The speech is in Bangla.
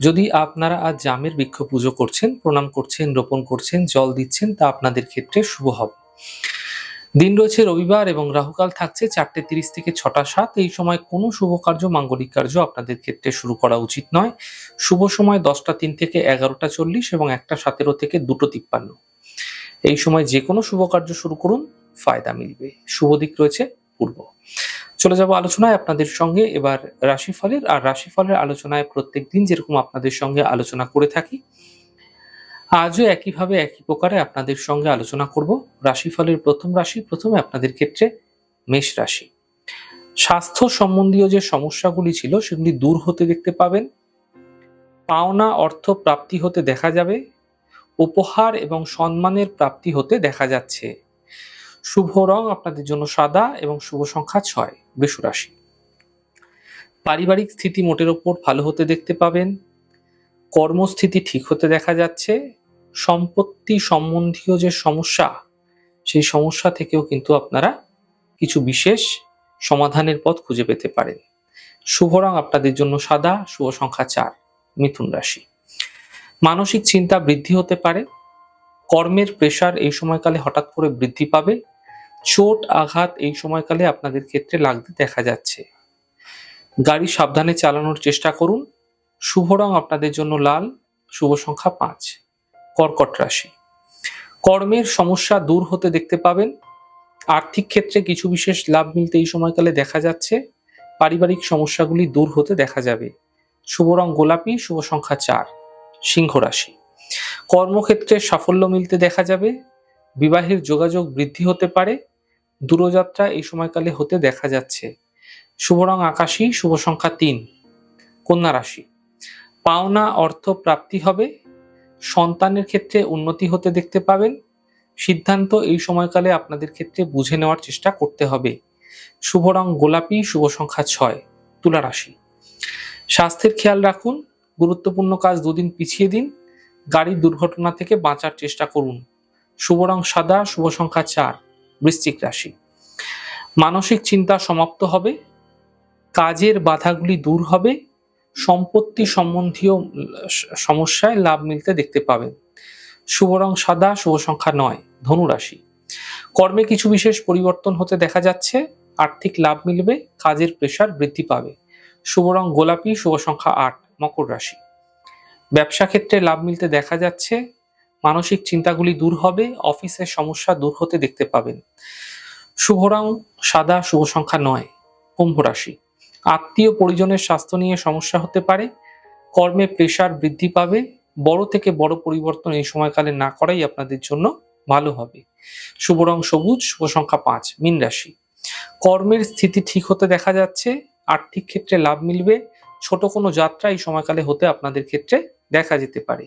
যদি আপনারা আজ জামের বৃক্ষ পুজো করছেন, প্রণাম করছেন, রোপণ করছেন, জল দিচ্ছেন, তা আপনাদের ক্ষেত্রে শুভ হবে। দিন রয়েছে রবিবার এবং রাহুকাল থাকছে চারটে তিরিশ থেকে ছটা সাত। এই সময় কোনো শুভ কার্য, মাঙ্গলিক কার্য আপনাদের ক্ষেত্রে শুরু করা উচিত নয়। শুভ সময় দশটা তিন থেকে এগারোটা চল্লিশ এবং একটা সতেরো থেকে দুটো তিপ্পান্ন। এই সময় যে কোনো শুভ কার্য শুরু করুন, ফায়দা মিলবে। শুভ দিক রয়েছে পূর্ব। চলে যাব আলোচনায় আপনাদের সঙ্গে। এবার রাশিফলের, আর রাশিফলের আলোচনায় প্রত্যেক দিন যেরকম আপনাদের সঙ্গে আলোচনা করে থাকি, আজও একইভাবে একই প্রকারে আপনাদের সঙ্গে আলোচনা করব। রাশিফলের প্রথম রাশি, প্রথমে আপনাদের ক্ষেত্রে মেষ রাশি। স্বাস্থ্য সম্বন্ধীয় যে সমস্যাগুলি ছিল, সেগুলি দূর হতে দেখতে পাবেন। পাওনা, অর্থ প্রাপ্তি হতে দেখা যাবে। উপহার এবং সম্মানের প্রাপ্তি হতে দেখা যাচ্ছে। শুভ রং আপনাদের জন্য সাদা এবং শুভ সংখ্যা ছয় বৃষ রাশি। পারিবারিক স্থিতি মোটের ওপর ভালো হতে দেখতে পাবেন। কর্মস্থিতি ঠিক হতে দেখা যাচ্ছে। সম্পত্তি সম্বন্ধীয় যে সমস্যা, সেই সমস্যা থেকেও কিন্তু আপনারা কিছু বিশেষ সমাধানের পথ খুঁজে পেতে পারেন। শুভ রং আপনাদের জন্য সাদা, শুভ সংখ্যা চার, মিথুন রাশি। মানসিক চিন্তা বৃদ্ধি হতে পারে। কর্মের প্রেশার এই সময়কালে হঠাৎ করে বৃদ্ধি পাবে। চোট আঘাত এই সময়কালে আপনাদের ক্ষেত্রে লাগতে দেখা যাচ্ছে। গাড়ি সাবধানে চালানোর চেষ্টা করুন। শুভ রং আপনাদের জন্য লাল, শুভ সংখ্যা পাঁচ, কর্কট রাশি। কর্মের সমস্যা দূর হতে দেখতে পাবেন। আর্থিক ক্ষেত্রে কিছু বিশেষ লাভ মিলতে এই সময়কালে দেখা যাচ্ছে। পারিবারিক সমস্যাগুলি দূর হতে দেখা যাবে। শুভ রং গোলাপি, শুভ সংখ্যা চার, সিংহ রাশি। কর্মক্ষেত্রে সাফল্য মিলতে দেখা যাবে। বিবাহের যোগাযোগ বৃদ্ধি হতে পারে। দূরযাত্রা এই সময়কালে হতে দেখা যাচ্ছে। শুভ রং আকাশী, শুভ সংখ্যা তিন, কন্যা রাশি। পাওনা অর্থ প্রাপ্তি হবে, সন্তানের ক্ষেত্রে উন্নতি হতে দেখতে পাবেন। সিদ্ধান্ত এই সময়কালে আপনাদের ক্ষেত্রে বুঝে নেওয়ার চেষ্টা করতে হবে। শুভ রং গোলাপি, শুভ সংখ্যা ছয়, তুলা রাশি। স্বাস্থ্যের খেয়াল রাখুন, গুরুত্বপূর্ণ কাজ দুদিন পিছিয়ে দিন, গাড়ির দুর্ঘটনা থেকে বাঁচার চেষ্টা করুন। শুভ রং সাদা, শুভ সংখ্যা চার বৃশ্চিক রাশি। মানসিক চিন্তা সমাপ্ত হবে, কাজের বাধাগুলি দূর হবে, সম্পত্তি সম্বন্ধীয় সমস্যায় লাভ মিলতে দেখতে পাবেন। শুভ রং সাদা, শুভ সংখ্যা নয় ধনুরাশি কর্মে কিছু বিশেষ পরিবর্তন হতে দেখা যাচ্ছে, আর্থিক লাভ মিলবে, কাজের প্রেশার বৃদ্ধি পাবে। শুভ রং গোলাপি, শুভ সংখ্যা আট, মকর রাশি। ব্যবসা ক্ষেত্রে লাভ মিলতে দেখা যাচ্ছে মানসিক চিন্তাগুলি দূর হবে, অফিসের সমস্যা দূর হতে দেখতে পাবেন। শুভ রং সাদা, শুভ সংখ্যা নয়, কুম্ভ রাশি। আত্মীয় পরিজনের স্বাস্থ্য নিয়ে সমস্যা হতে পারে, কর্মে প্রেশার বৃদ্ধি পাবে, বড় থেকে বড় পরিবর্তন এই সময়কালে না করাই আপনাদের জন্য ভালো হবে। শুভ রং সবুজ, শুভ সংখ্যা পাঁচ, মিন রাশি। কর্মের স্থিতি ঠিক হতে দেখা যাচ্ছে, আর্থিক ক্ষেত্রে লাভ মিলবে, ছোট কোনো যাত্রা এই সময়কালে হতে আপনাদের ক্ষেত্রে দেখা যেতে পারে।